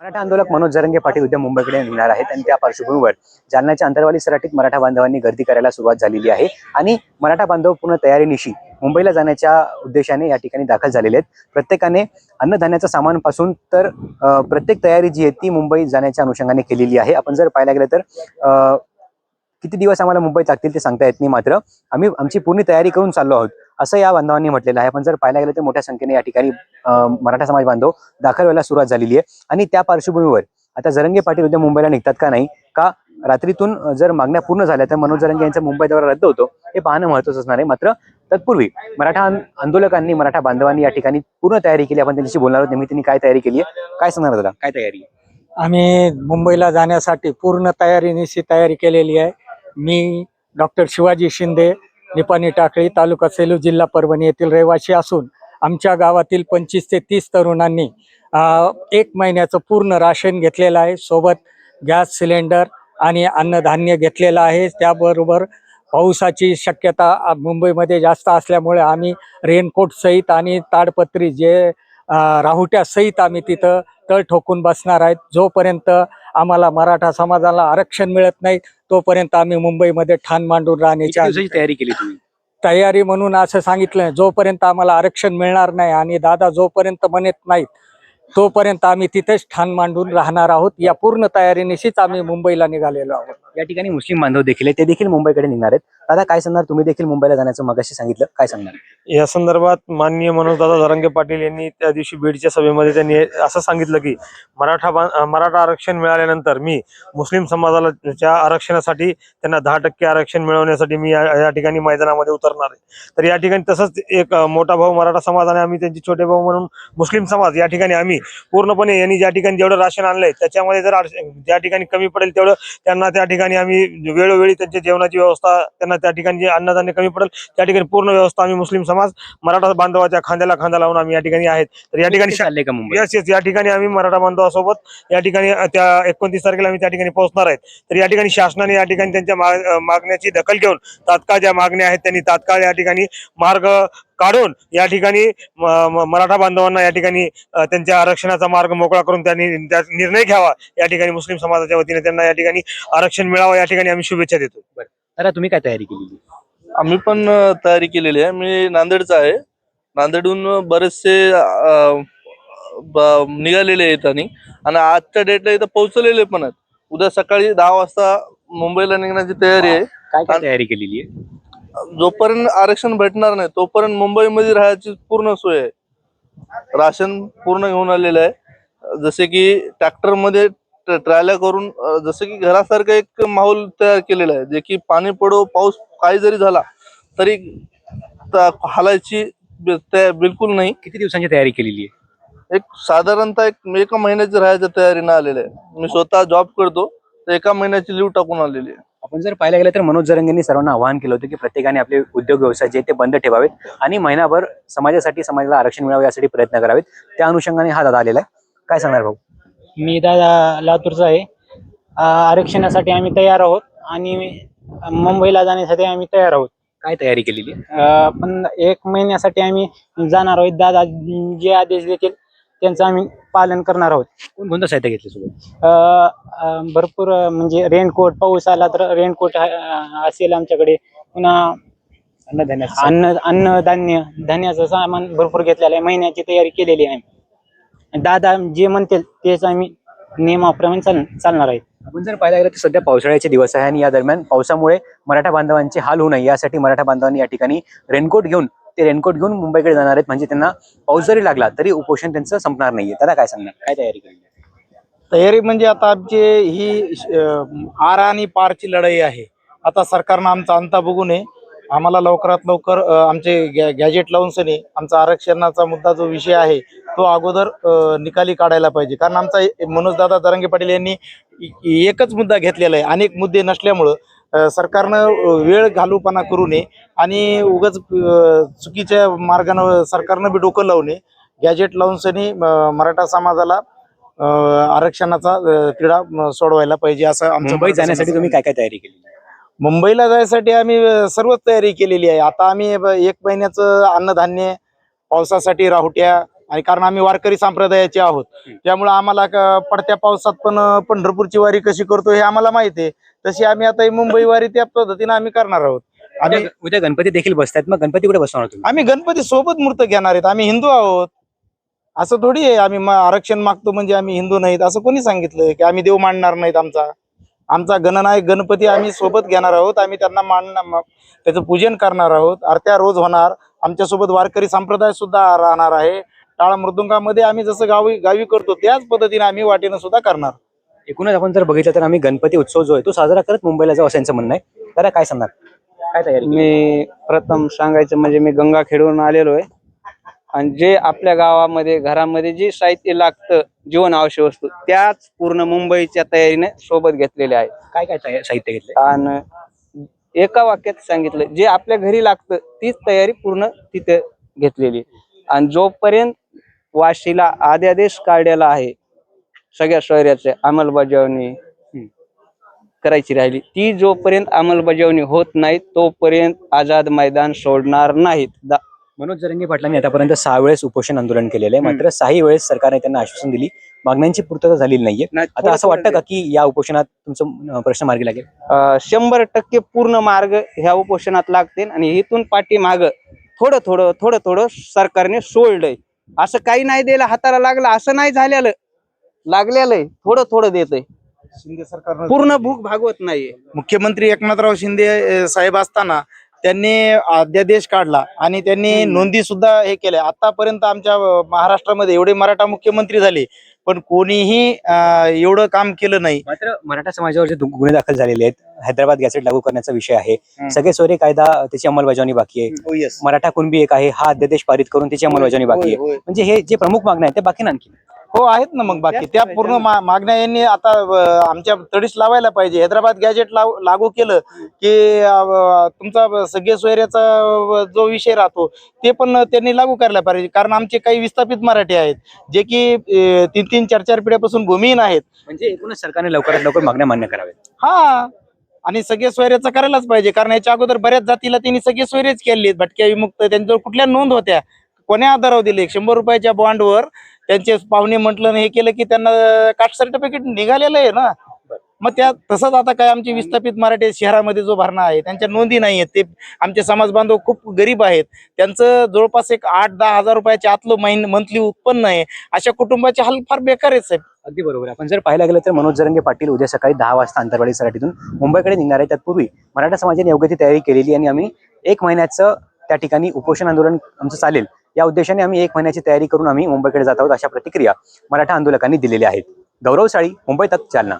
मराठा आंदोलक मनोज जरंगे पाटील उद्या मुंबईकडे निघणार आहेत आणि त्या पार्श्वभूमीवर जालन्याच्या अंतरवाली सराटीत मराठा बांधवांनी गर्दी करायला सुरुवात झालेली आहे. आणि मराठा बांधव पूर्ण तयारीनिशी मुंबईला जाण्याच्या उद्देशाने या ठिकाणी दाखल झालेले आहेत. प्रत्येकाने अन्नधान्याचं सामानपासून तर प्रत्येक तयारी जी आहे ती मुंबई जाण्याच्या अनुषंगाने केलेली आहे. आपण जर पाहायला गेलं तर किती दिवस आम्हाला मुंबईत लागतील ते सांगता येत नाही मात्र आम्ही आमची पूर्ण तयारी करून चाललो आहोत. असं या बांधवांनी म्हटलेलं आहे. पण जर पाहायला गेलं तर मोठ्या संख्येने या ठिकाणी मराठा समाज बांधव दाखल व्हायला सुरुवात झालेली आहे. आणि त्या पार्श्वभूमीवर आता जरंगे पाटील उद्या मुंबईला निघतात का नाही का रात्रीतून जर मागण्या पूर्ण झाल्या तर मनोज जरंगे यांचा मुंबई दौरा रद्द होतो हे पाहणं महत्वाचं असणार आहे. मात्र तत्पूर्वी मराठा आंदोलकांनी मराठा बांधवांनी या ठिकाणी पूर्ण तयारी केली. आपण त्यांच्याशी बोलणार आहोत. नेहमी त्यांनी काय तयारी केली आहे? काय सांगणार दादा? काय तयारी आम्ही मुंबईला जाण्यासाठी पूर्ण तयारीनिशी तयारी केलेली आहे. मी डॉक्टर शिवाजी शिंदे निपाणी टाकळी तालुका सेलू जिल्हा परभणी येथील रहिवासी असून आमच्या गावातील पंचवीस ते तीस तरुणांनी एक महिन्याचं पूर्ण राशन घेतलेलं आहे. सोबत गॅस सिलेंडर आणि अन्नधान्य घेतलेलं आहे. त्याबरोबर पावसाची शक्यता मुंबईमध्ये जास्त असल्यामुळे आम्ही रेनकोट सहित आणि ताडपत्री जे राहुट्यासहित आम्ही तिथं तळ ठोकून बसणार आहेत. जोपर्यंत आम्हाला मराठा समाजाला आरक्षण मिळत नाही तोपर्यंत आम्ही मुंबईमध्ये ठाण मांडून राहण्याची तयारी केली तुम्ही? तयारी म्हणून असं सांगितलं जोपर्यंत आम्हाला आरक्षण मिळणार नाही आणि दादा जोपर्यंत म्हणत नाहीत तोपर्यंत आम्ही तिथेच ठाण मांडून राहणार आहोत. या पूर्ण तयारीनिशीच आम्ही मुंबईला निघालेलो आहोत. या ठिकाणी मुस्लिम बांधव देखील आहे ते देखील मुंबईकडे निघणार आहेत. दादा काय सांगणार? तुम्ही देखील मुंबईला जाण्याचं मगाशी सांगितलं. काय सांगणार? या संदर्भात माननीय मनोजदादा धरंगे पाटील यांनी त्या दिवशी बीडच्या सभेमध्ये त्यांनी असं सांगितलं की मराठा मराठा आरक्षण मिळाल्यानंतर मी मुस्लिम समाजाला आरक्षणासाठी त्यांना दहा टक्के आरक्षण मिळवण्यासाठी मी या ठिकाणी मैदानामध्ये उतरणार आहे. तर या ठिकाणी तसंच एक मोठा भाऊ मराठा समाज आणि आम्ही त्यांचे छोटे भाऊ म्हणून मुस्लिम समाज या ठिकाणी आम्ही पूर्णपणे यांनी ज्या ठिकाणी जेवढं राशन आणलंय त्याच्यामध्ये जर ज्या ठिकाणी कमी पडेल तेवढं त्यांना त्या ठिकाणी आम्ही वेळोवेळी त्यांच्या जेवणाची व्यवस्था त्यांना त्या ठिकाणी जे अन्नधान्य कमी पडेल त्या ठिकाणी पूर्ण व्यवस्था आम्ही मुस्लिम समाज मराठा बांधवाच्या खांद्याला खांदा लावून आम्ही या ठिकाणी आहेत. तर या ठिकाणी यस यस या ठिकाणी आम्ही मराठा बांधवासोबत या ठिकाणी त्या एकोणतीस तारखेला आम्ही त्या ठिकाणी पोहोचणार आहेत. तर या ठिकाणी शासनाने या ठिकाणी त्यांच्या मागण्याची दखल घेऊन तात्काळ ज्या मागण्या आहेत त्यांनी तात्काळ या ठिकाणी मार्ग काढून या ठिकाणी मराठा बांधवांना या ठिकाणी त्यांच्या आरक्षणाचा मार्ग मोकळा करून त्यांनी त्या निर्णय घ्यावा. या ठिकाणी मुस्लिम समाजाच्या वतीने त्यांना या ठिकाणी आरक्षण मिळावं या ठिकाणी आम्ही शुभेच्छा देतो. दादा तुम्ही काय तयारी केलेली? आम्ही पण तयारी केलेली आहे. मी नांदेडचा आहे. नांदेडहून बरेचसे निघालेले आहेत आणि आणि आजच्या डेटला इथं पोहोचलेले पण आहेत. उद्या सकाळी दहा वाजता मुंबईला निघण्याची तयारी आहे. काय काय तयारी केलेली आहे? जोपर्यंत आरक्षण भेटणार नाही तोपर्यंत मुंबईमध्ये राहायची पूर्ण सोय आहे. राशन पूर्ण घेऊन आलेलं आहे. जसे की ट्रॅक्टरमध्ये ट्र- ट्रॅल्या करून जसं की घरासारखं एक माहोल तयार केलेला आहे जे की पाणी पडो पाऊस काही जरी झाला तरी हालायची बिलकुल नाही. किती दिवसांची तयारी केलेली आहे? एक साधारणतः एक एका महिन्याची राहायच्या तयारीनं आलेलं आहे. मी स्वतः जॉब करतो तर एका महिन्याची लीव टाकून आलेली आहे. आपण जर पाहायला गेलं तर मनोज जरंगेंनी सर्वांना आवाहन केलं होतं की प्रत्येकाने आपले उद्योग व्यवसाय जे ते बंद ठेवावेत आणि महिनाभर समाजासाठी समाजाला आरक्षण मिळावे यासाठी प्रयत्न करावेत. त्या अनुषंगाने हा दादा आलेला आहे. काय सांगणार भाऊ? मी दादा लातूरचा आहे. आरक्षणासाठी आम्ही तयार आहोत आणि मुंबईला जाण्यासाठी आम्ही तयार आहोत. काय तयारी केलेली पण एक महिन्यासाठी आम्ही जाणार आहोत. दादा जे आदेश देतील त्यांचं आम्ही पालन करणार आहोत. कोणकोणतं साहित्य घेतलं सोबत भरपूर अ, म्हणजे रेनकोट पाऊस आला तर रेनकोट असेल आमच्याकडे. पुन्हा अन्नधान्याचं अन्न अन्नधान्य धान्याचं सामान भरपूर घेतलेलं आहे. महिन्याची तयारी केलेली आहे दादा जे म्हणतील तेच आम्ही नियमाप्रमाणे चाल चालणार आहे. आपण जर पाहायला गेलं तर सध्या पावसाळ्याचे दिवस आहे आणि या दरम्यान पावसामुळे मराठा बांधवांचे हाल होऊ नये. यासाठी मराठा बांधवांनी या ठिकाणी रेनकोट घेऊन ते रेनकोट घेऊन मुंबईकडे जाणार आहेत. म्हणजे त्यांना पाऊस जरी लागला तरी उपोषण त्यांचं संपणार नाहीये. त्याला काय सांगणार? काय तयारी करणार? तयारी म्हणजे आता आमची ही आर आणि पारची लढाई आहे. आता सरकारनं आमचा अंता बघू नये. आम्हाला लवकरात लवकर आमचे गॅ गॅजेट लावून सने आमचा आरक्षणाचा मुद्दा जो विषय आहे तो अगोदर निकाली काढायला पाहिजे. कारण आमचा मनोजदादा दरंगे पाटील यांनी एकच मुद्दा घेतलेला आहे. अनेक मुद्दे नसल्यामुळं सरकारनं वेळ घालूपणा करू नये आणि उगाच चुकीच्या मार्गानं सरकारनं बी डोकं लावू नये. गॅजेट लावून सनी मराठा समाजाला आरक्षणाचा तिढा सोडवायला पाहिजे असं आमचं जाण्यासाठी तुम्ही काय काय तयारी केली? मुंबईला जायसाठी आम्ही सर्वच तयारी केलेली आहे. आता आम्ही एक महिन्याचं अन्नधान्य पावसासाठी राहुट्या आणि कारण आम्ही वारकरी संप्रदायाचे आहोत. त्यामुळे आम्हाला पडत्या पावसात पण पंढरपूरची वारी कशी करतो हे आम्हाला माहिती आहे. तशी आम्ही आता मुंबई वारी त्या पद्धतीने आम्ही करणार आहोत. आम्ही उद्या- गणपती देखील बसतात मग गणपती कुठे बसवणार तुम्ही? आम्ही गणपती सोबत मूर्त घेणार आहेत. आम्ही हिंदू आहोत. असं थोडी आहे. आम्ही आरक्षण मागतो म्हणजे आम्ही हिंदू नाहीत. असं कोणी सांगितलं की आम्ही देव मानणार नाहीत आमचा. आमचा गणनायक गणपती आम्ही सोबत घेणार आहोत. आम्ही त्यांना मानणार म- त्याचं पूजन करणार आहोत. आरत्या रोज होणार. आमच्यासोबत वारकरी संप्रदाय सुद्धा राहणार आहे. टाळ मृदुंगामध्ये आम्ही जसं गावी गावी करतो त्याच पद्धतीने आम्ही वाटेनं सुद्धा करणार. एकूणच आपण जर बघितलं तर आम्ही गणपती उत्सव जो आहे तो साजरा करत मुंबईला जाऊ असं यांचं म्हणणं आहे. त्याला काय सांगणार? काय तयारी? मी प्रथम सांगायचं म्हणजे मी गंगा खेळून आलेलो आहे. आणि जे आपल्या गावामध्ये घरामध्ये जे साहित्य लागतं जीवन आवश्यक वस्तू त्याच पूर्ण मुंबईच्या तयारीने सोबत घेतलेले आहे. काय काय तया- साहित्य घेतलंय? आणि एका वाक्यात सांगितलं जे आपल्या घरी लागतं तीच तयारी पूर्ण तिथे घेतलेली आहे. आणि जोपर्यंत वाशीला आद्यादेश काढलेला आहे. सगळ्या शहराचे अंमलबजावणी करायची राहिली. ती जोपर्यंत अंमलबजावणी होत नाही तोपर्यंत आझाद मैदान सोडणार नाहीत. मनोज जरंगे पाटलांनी आतापर्यंत सहा वेळेस उपोषण आंदोलन केलेलं आहे. मात्र सहाही वेळेस सरकारने त्यांना आश्वासन दिली. मागण्यांची पूर्तता झालेली नाहीये. नाही, आता असं वाटतं का की या उपोषणात तुमचं प्रश्न मार्गी लागेल? शंभर टक्के पूर्ण मार्ग ह्या उपोषणात लागतील आणि इथून पाठीमाग थोडं थोडं थोडं थोडं सरकारने सोडलंय. असं काही नाही द्यायला हाताला लागलं असं नाही झालेलं. लागलेलं आहे. थोडं थोडं देतय. शिंदे सरकारनं पूर्ण भूक भागवत नाहीये. मुख्यमंत्री एकनाथराव शिंदे अ, साहेब असताना त्यांनी अध्यादेश काढला आणि त्यांनी नोंदी सुद्धा हे केल्या. आतापर्यंत आमच्या अ, महाराष्ट्रामध्ये एवढे मराठा मुख्यमंत्री झाले पण कोणीही अ, एवढं काम केलं नाही. मात्र मराठा समाजावर जे दु- गुन्हे दाखल झालेले आहेत हैदराबाद गॅसेट लागू करण्याचा विषय आहे. सगळे सोयरे कायदा त्याची अंमलबजावणी बाकी आहे. मराठा कुणबी एक आहे हा अध्यादेश पारित करून त्याची अंमलबजावणी बाकी आहे. म्हणजे हे जे प्रमुख मागण्या आहेत ते बाकी आणखी हो आहेत ना मग बाकी. त्या पूर्ण मा- मागण्या यांनी आता अ, आमच्या तडीस लावायला पाहिजे. हैदराबाद गॅजेट लाव- लागू केलं की अ, तुमचा सगळे सोयऱ्याचा अ, जो विषय राहतो ते पण त्यांनी लागू करायला पाहिजे. कारण आमचे काही विस्थापित मराठी आहेत जे की अ, तीन तीन चार चार पिढ्यापासून भूमिहीन आहेत. म्हणजे एकूणच सरकारने लवकरात लवकर मागण्या मान्य कराव्यात. हा. आणि सगळे सोयऱ्याचं करायलाच पाहिजे. कारण याच्या अगोदर बऱ्याच जातीला त्यांनी सगळे सोयरेच केले भटक्या विमुक्त त्यांच्यावर कुठल्या नोंद होत्या? कोण्या आधारावर दिले? शंभर रुपयाच्या बॉन्डवर त्यांचे पाहुणे म्हटलं आणि हे केलं की त्यांना कास्ट सर्टिफिकेट निघालेलं आहे ना. मग त्या तसंच आता काय आमचे विस्थापित मराठी शहरामध्ये जो भरणा आहे त्यांच्या नोंदी नाही आहेत. ते आमचे समाज बांधव खूप गरीब आहेत. त्यांचं जवळपास एक आठ दहा हजार रुपयाच्या आतलं महिन मंथली उत्पन्न आहे. अशा कुटुंबाचे हाल फार बेकार आहेत साहेब. अगदी बरोबर आहे. आपण जर पाहायला गेलं तर मनोज जरंगे पाटील उद्या सकाळी दहा वाजता अंतरवाडी मुंबईकडे निघणार आहे त्यापूर्वी मराठा समाजाने योग्य ती तयारी केलेली आणि आम्ही एक महिन्याचं त्या ठिकाणी उपोषण आंदोलन आमचं चालेल. या उद्देशाने आम्ही एक महिन्याची तयारी करून आम्ही मुंबईकडे जात आहोत अशा प्रतिक्रिया मराठा आंदोलकांनी दिलेल्या आहेत. गौरवशाळी मुंबईतच चालना